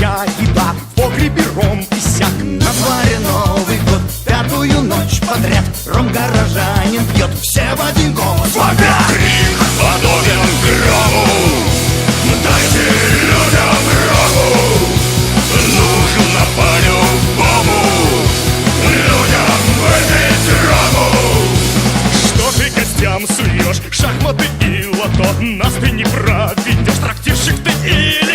вся еда В погребе ром кисяк На дворе Новый год Пятую ночь подряд. Ром-горожанин пьет Все в один голос. Вода! Крик подобен грому Дайте людям рому Нужно по-любому Людям выпить рому Что ты гостям суешь? Шахматы и лото. Нас ты не проведешь Трактирщик ты или